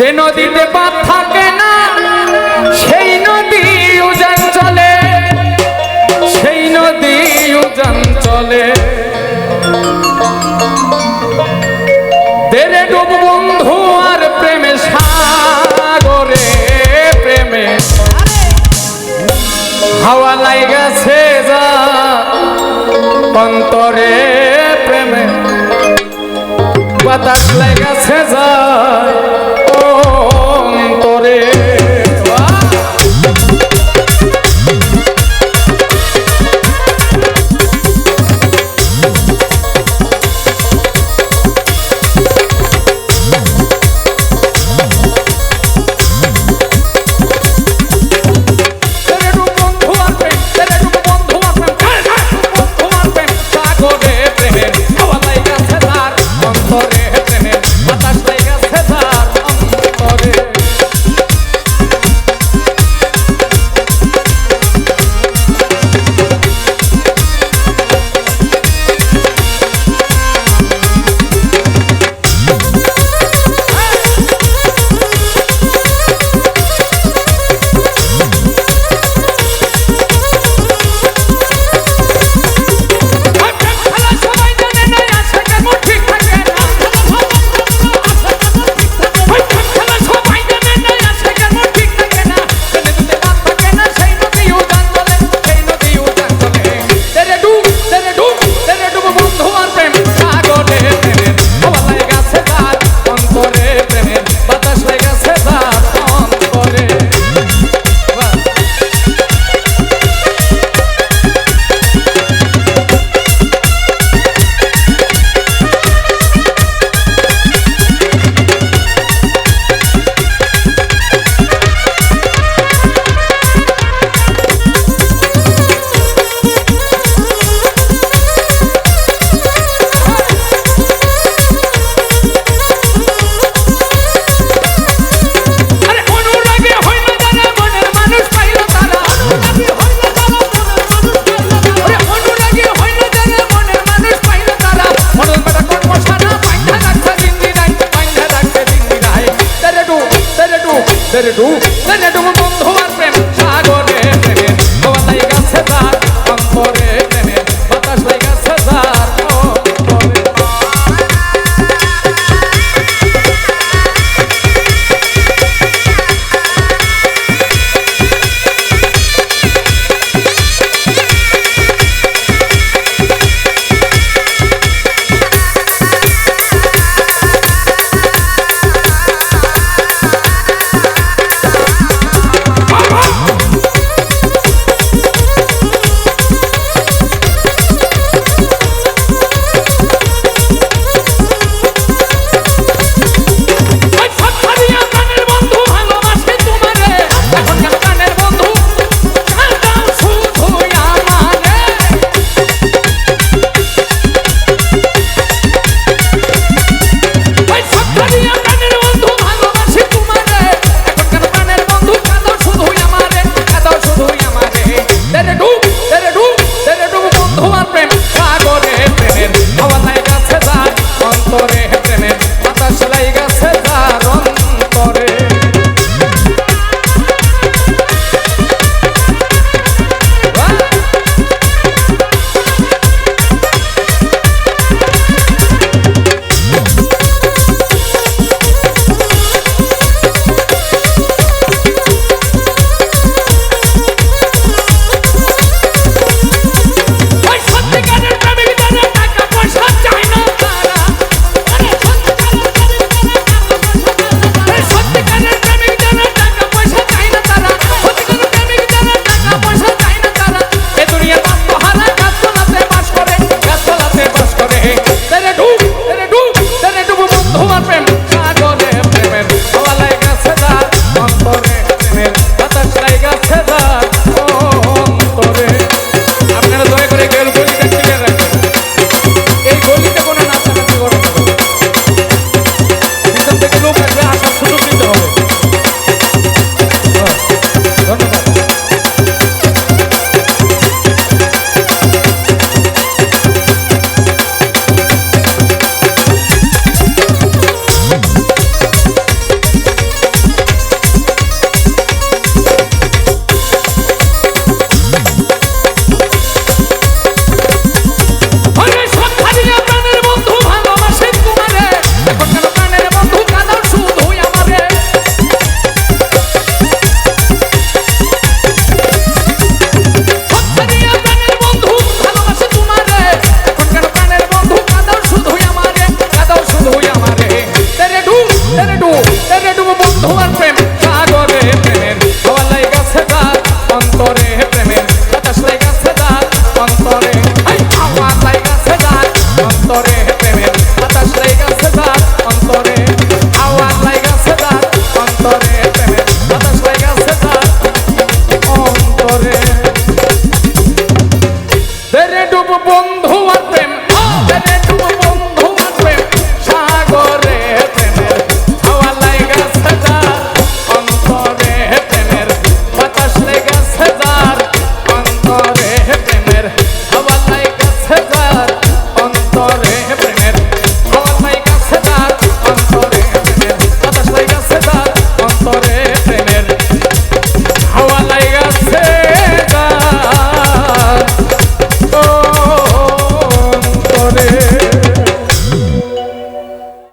যে নদীতে পাপ থাকে না, সেই নদী উজান চলে। সেই নদী উজান চলে। দেরে ডুব বন্ধু আর প্রেমে সাগরে, প্রেমে হাওয়া অন্তরে প্রেমে। বাতাস লেগেছে যা तेरे तू तेरे तू बंद हुआ प्रेम सागर प्रेम बोलता है कैसे